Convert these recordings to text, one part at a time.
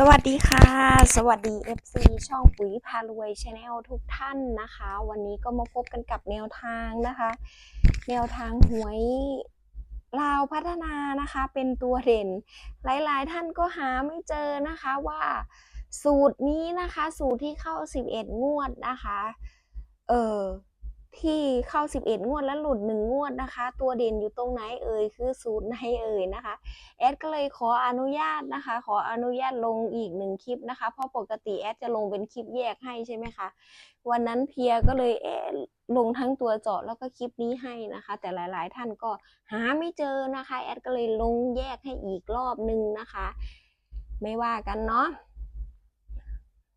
สวัสดีค่ะ สวัสดี FC ช่องปุ๋ยพารวยชาแนลทุกท่านนะคะ วันนี้ก็มาพบกันกับแนวทางนะคะ แนวทางหวยลาวพัฒนานะคะ เป็นตัวเด่น หลายๆ ท่านก็หาไม่เจอนะคะว่าสูตรนี้นะคะ สูตรที่เข้า 11 งวดนะคะ เออ ที่เข้า 11 งวดแล้วหลุด 1 งวดนะคะ ตัวเด่นอยู่ตรงไหนเอ่ยคือสูตรไหนเอ่ยนะคะแอดก็เลยขออนุญาตนะคะ ขออนุญาตลงอีกหนึ่งคลิปนะคะ เพราะปกติแอดจะลงเป็นคลิปแยกให้ใช่ไหมคะวันนั้นเพียก็เลยเอะลงทั้งตัวเจาะแล้วก็คลิปนี้ให้นะคะ แต่หลาย ๆ ท่านก็หาไม่เจอนะคะแอดก็เลยลงแยกให้อีกรอบนึงนะคะ ไม่ว่ากันเนาะ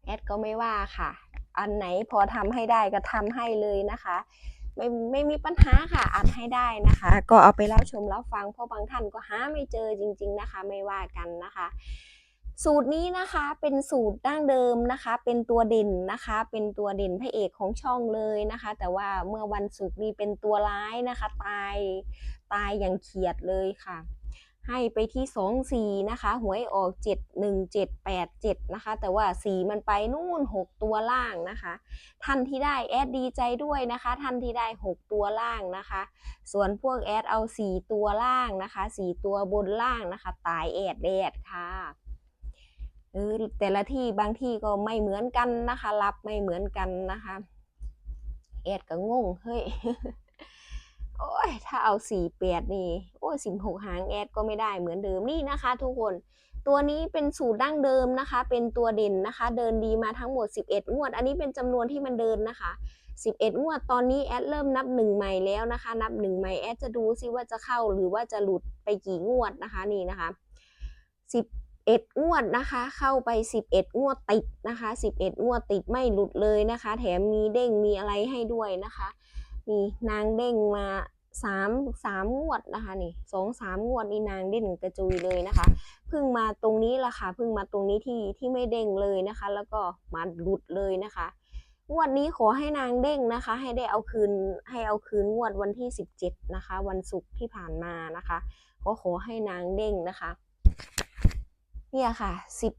แอดก็ไม่ว่าค่ะ อันไหนพอทำให้ได้ก็ทำให้เลยนะคะ ไม่ไม่มีปัญหาค่ะอัดให้ได้นะคะ ก็เอาไปรับชมรับฟังเพราะบางท่านก็หาไม่เจอจริง ๆนะคะ ไม่ว่ากันนะคะสูตรนี้นะคะเป็นสูตรดั้งเดิมนะคะ เป็นตัวเด่นนะคะ เป็นตัวเด่นพระเอกของช่องเลยนะคะ แต่ว่าเมื่อวันศุกร์นี้เป็นตัวร้ายนะคะ ตายตายอย่างเขียดเลยค่ะ ให้ไปที่สองสี่นะคะหวยออกเจ็ดหนึ่งเจ็ดแปดเจ็ดนะคะ แต่ว่าสีมันไปนู่นหกตัวล่างนะคะ ท่านที่ได้แอดดีใจด้วยนะคะ ท่านที่ได้หกตัวล่างนะคะ ส่วนพวกแอดเอาสี่ตัวล่างนะคะสี่ตัวบนล่างนะคะ ตายแอดแดดค่ะเออแต่ละที่บางที่ก็ไม่เหมือนกันนะคะ รับไม่เหมือนกันนะคะแอดก็งงเฮ้ย โอ้ยถ้าเอาสี่แปดนี่โอ้ยสิบหกหางแอดก็ไม่ได้เหมือนเดิมนี่นะคะ ทุกคนตัวนี้เป็นสูตรดั้งเดิมนะคะ เป็นตัวเด่นนะคะ เดินดีมาทั้งหมด 11 งวด อันนี้เป็นจำนวนที่มันเดินนะคะ 11 งวดตอนนี้แอดเริ่มนับหนึ่งใหม่แล้วนะคะ นับหนึ่งใหม่แอดจะดูซิว่าจะเข้าหรือว่าจะหลุดไปกี่งวดนะคะนี่นะคะ 11 งวดนะคะ เข้าไป 11 งวดติดนะคะ 11 งวดติดไม่หลุดเลยนะคะ แถมมีเด้งมีอะไรให้ด้วยนะคะ นี่นางเด้งมาสามสามงวดนะคะนี่สองสามงวดนี่นางเด้งกระจุยเลยนะคะเพิ่งมาตรงนี้ละค่ะเพิ่งมาตรงนี้ที่ที่ไม่เด้งเลยนะคะ แล้วก็มาหลุดเลยนะคะงวดนี้ขอให้นางเด้งนะคะ ให้ได้เอาคืนให้เอาคืนงวดวันที่สิบเจ็ดนะคะ วันศุกร์ที่ผ่านมานะคะก็ขอให้นางเด้งนะคะ เนี่ยค่ะสิบ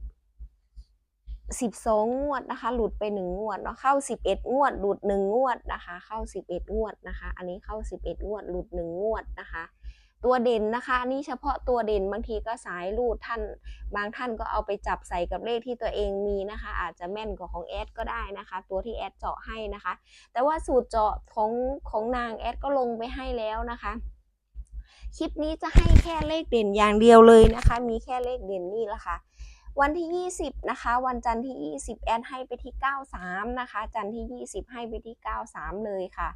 สิบสองงวดนะคะ หลุดไปหนึ่งงวดเนาะเข้าสิบเอ็ดงวด หลุดหนึ่งงวดนะคะ เข้าสิบเอ็ดงวดนะคะ อันนี้เข้าสิบเอ็ดงวด หลุดหนึ่งงวดนะคะ ตัวเด่นนะคะอันนี้เฉพาะตัวเด่นบางทีก็สายรูดท่าน บางท่านก็เอาไปจับใส่กับเลขที่ตัวเองมีนะคะ อาจจะแม่นกว่าของแอดก็ได้นะคะ ตัวที่แอดเจาะให้นะคะ แต่ว่าสูตรเจาะของของนางแอดก็ลงไปให้แล้วนะคะคลิปนี้จะให้แค่เลขเด่นอย่างเดียวเลยนะคะ มีแค่เลขเด่นนี่ละค่ะ วันที่ 20 นะคะ วันจันทร์ที่ 20 แอนให้ไปที่ 93 นะคะ จันทร์ที่ 20 ให้ไปที่ 93 เลยค่ะ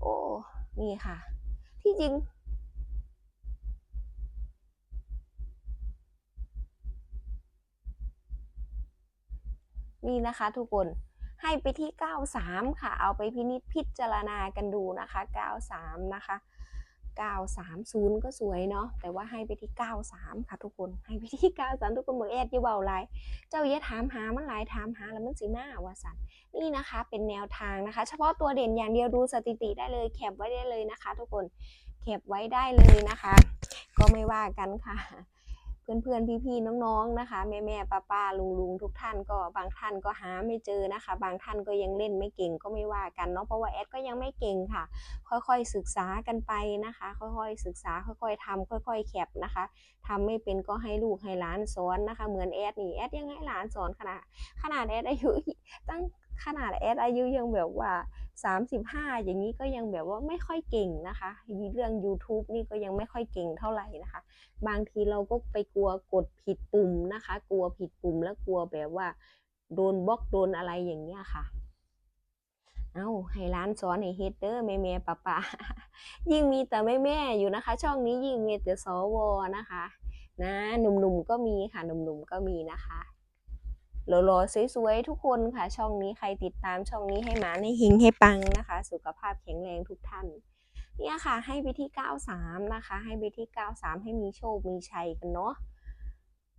โอ้ นี่ค่ะ ที่จริง นี่นะคะทุกคน ให้ไปที่ 93 ค่ะ เอาไปพินิจพิจารณากันดูนะคะ 93 นะคะ 930 ก็สวยเนาะแต่ว่าให้ไปที่ 93 ค่ะทุกคนให้ไปที่ 93 ทุกคนบอกแอดอย่เบาหลายเจ้าอย่าถามหามันหลายถามหาแล้วมันสิมาว่าสันนี่นะคะเป็นแนวทางนะคะ เฉพาะตัวเด่นอย่างเดียวดูสถิติได้เลยแคปไว้ได้เลยนะคะ ทุกคนแคปไว้ได้เลยนะคะ ก็ไม่ว่ากันค่ะ เพื่อนเพื่อนพี่พี่ๆ น้องๆ นะคะ แม่แม่ป้าป้าลุงลุงทุกท่านก็บางท่านก็หาไม่เจอนะคะ บางท่านก็ยังเล่นไม่เก่งก็ไม่ว่ากันเนาะ เพราะว่าแอดก็ยังไม่เก่งค่ะ ค่อยๆ ศึกษากันไปนะคะ ค่อยๆ ศึกษา ค่อยๆทำค่อย ๆ แคปนะคะทำไม่เป็นก็ให้ลูกให้หลานสอนนะคะ เหมือนแอดนี่ แอดยังให้หลานสอนขนาดขนาดแอดอายุตั้ง ขนาดแอดอายุยังแบบว่า 35 อย่างนี้ก็ยังแบบว่าไม่ค่อยเก่งนะคะ เรื่อง YouTube นี่ก็ยังไม่ค่อยเก่งเท่าไหร่นะคะ บางทีเราก็ไปกลัวกดผิดปุ่มนะคะ กลัวผิดปุ่มแล้วกลัวแบบว่า โดนบล็อกโดนอะไรอย่างเงี้ยค่ะเอาให้ร้านสอนให้เฮดเด้อแม่แม่ป้าป้ายิ่งมีแต่แม่แม่ๆอยู่นะคะ ช่องนี้ยิ่งมีแต่สวนะคะ นะหนุ่มๆก็มีค่ะหนุ่มๆก็มีนะคะ หล่อๆสวยๆทุกคนค่ะ ช่องนี้ใครติดตามช่องนี้ให้หมาในหิงให้ปังนะคะ สุขภาพแข็งแรงทุกท่านเนี่ยค่ะ ให้ไปที่ 93 นะคะ ให้ไปที่ 93 ให้มีโชคมีชัยกันเนาะ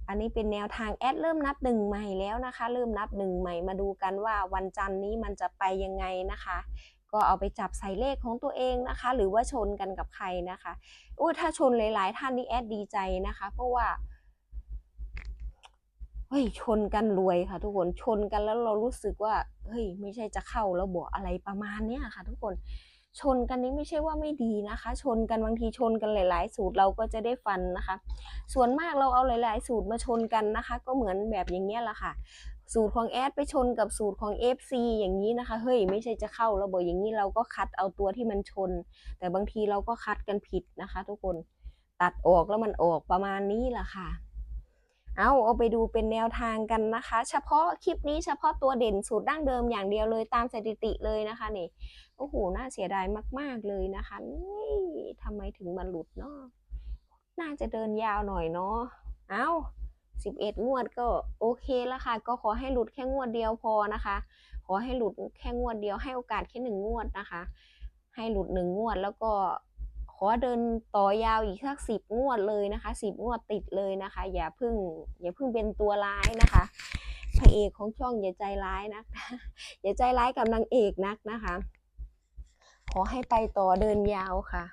อันนี้เป็นแนวทางแอดเริ่มนับหนึ่งใหม่แล้วนะคะ เริ่มนับหนึ่งใหม่มาดูกันว่าวันจันทร์นี้มันจะไปยังไงนะคะ ก็เอาไปจับใส่เลขของตัวเองนะคะ หรือว่าชนกันกับใครนะคะอุ้ยถ้าชนหลาย ๆ ท่านนี่แอดดีใจนะคะ เพราะว่า เฮ้ยชนกันรวยค่ะ ทุกคนชนกันแล้วเรารู้สึกว่าเฮ้ยไม่ใช่จะเข้าแล้วบอกอะไรประมาณเนี้ยค่ะ ทุกคนชนกันนี้ไม่ใช่ว่าไม่ดีนะคะ ชนกันบางทีชนกันหลาย ๆ สูตรเราก็จะได้ฟันนะคะ ส่วนมากเราเอาหลาย ๆ สูตรมาชนกันนะคะ ก็เหมือนแบบอย่างเงี้ยแหละค่ะ สูตรของแอดไปชนกับสูตรของ FC อย่างนี้นะคะเฮ้ยไม่ใช่จะเข้าแล้วบอกอย่างนี้เราก็คัดเอาตัวที่มันชน แต่บางทีเราก็คัดกันผิดนะคะ ทุกคนตัดออกแล้วมันออกประมาณนี้แหละค่ะ เอาเอาไปดูเป็นแนวทางกันนะคะ เฉพาะคลิปนี้เฉพาะตัวเด่นสูตรดั้งเดิมอย่างเดียวเลยตามสถิติเลยนะคะนี่โอ้โหน่าเสียดายมาก ๆเลยนะคะนี่ทำไมถึงมันหลุดเนาะน่าจะเดินยาวหน่อยเนาะเอาสิบเอ็ดงวดก็โอเคแล้วค่ะ ก็ขอให้หลุดแค่งวดเดียวพอนะคะ ขอให้หลุดแค่งวดเดียวให้โอกาสแค่หนึ่งงวดนะคะ ให้หลุดหนึ่งงวดแล้วก็ ขอเดินต่อยาวอีกสักสิบงวดเลยนะคะสิบงวดติดเลยนะคะ อย่าเพึ่ง อย่าเพึ่งเป็นตัวร้ายนะคะพระเอกของช่องอย่าใจร้ายนะอย่าใจร้ายกับนางเอกนักนะคะ ขอให้ไปต่อเดินยาวค่ะ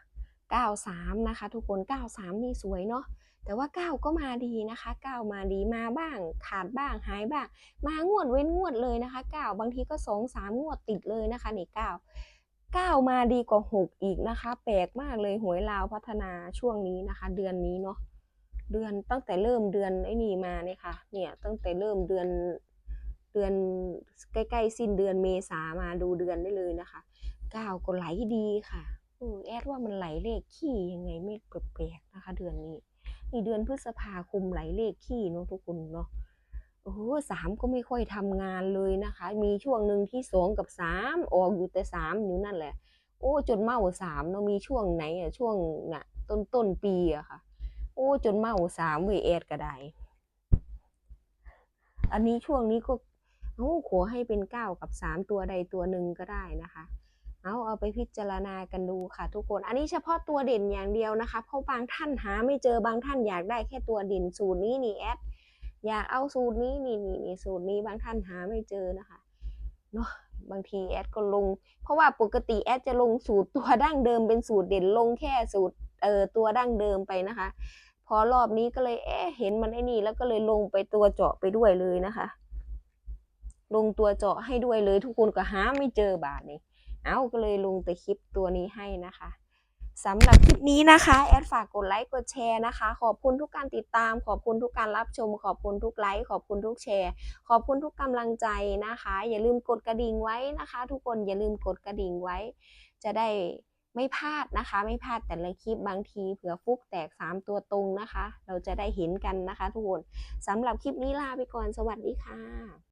93 นะคะ ทุกคน 93 นี่สวยเนาะแต่ว่า 9 ก็มาดีนะคะ 9 มาดีมาบ้าง ขาดบ้างหายบ้าง มางวดเว้นงวดเลยนะคะ 9 บางทีก็ 2 3 งวดติดเลยนะคะนี่9 9 มาดีกว่า 6 อีกนะคะ แปลกมากเลยหวยลาวพัฒนาช่วงนี้นะคะ เดือนนี้เนาะเดือนตั้งแต่เริ่มเดือนไอ้นี่มาเนี่ยค่ะ เนี่ยตั้งแต่เริ่มเดือนเดือนใกล้ๆสิ้นเดือนเมษามาดูเดือนได้เลยนะคะก้าก็ไหลดีค่ะออแอดว่ามันไหลเลขขี้ยังไงไม่แปลกๆนะคะ เดือนนี้นี่เดือนพฤษภาคมไหลเลขขี้เนาะทุกคนเนาะ อ้สามก็ไม่ค่อยทำงานเลยนะคะ มีช่วงหนึ่งที่สองกับสามออกอยู่แต่สามอยู่นั่นแหละ โอ้จนเมาสามเนาะมีช่วงไหนอะช่วงน่ะต้นต้นปีอะค่ะ โอ้จนเมาสามเวยแอดก็ได้อันนี้ช่วงนี้ก็เอ้าขอให้เป็นเก้ากับสามตัวใดตัวหนึ่งก็ได้นะคะ เอาเอาไปพิจารณากันดูค่ะ ทุกคน อันนี้เฉพาะตัวเด่นอย่างเดียวนะคะ เพราะบางท่านหาไม่เจอบางท่านอยากได้แค่ตัวเด่นสูตรนี้นี่แอด อยากเอาสูตรนี้นี่นี่นี่สูตรนี้บางท่านหาไม่เจอนะคะเนาะบางทีแอดก็ลง เพราะว่าปกติแอดจะลงสูตรตัวดั้งเดิมเป็นสูตรเด่นลงแค่สูตรเอ่อตัวดั้งเดิมไปนะคะ พอรอบนี้ก็เลยเอ๊ะเห็นมันไอ้นี่ แล้วก็เลยลงไปตัวเจาะไปด้วยเลยนะคะ ลงตัวเจาะให้ด้วยเลยทุกคนก็หาไม่เจอบาทนี้เอาก็เลยลงแต่คลิปตัวนี้ให้นะคะ สำหรับคลิปนี้นะคะแอดฝากกดไลค์กดแชร์นะคะ ขอบคุณทุกการติดตาม ขอบคุณทุกการรับชม ขอบคุณทุกไลค์ขอบคุณทุกแชร์ ขอบคุณทุกกำลังใจนะคะ อย่าลืมกดกระดิ่งไว้นะคะ ทุกคนอย่าลืมกดกระดิ่งไว้ จะได้ไม่พลาดนะคะ ไม่พลาดแต่ละคลิปบางทีเผื่อฟุกแตก 3 ตัวตรงนะคะ เราจะได้เห็นกันนะคะ ทุกคนสำหรับคลิปนี้ลาไปก่อนสวัสดีค่ะ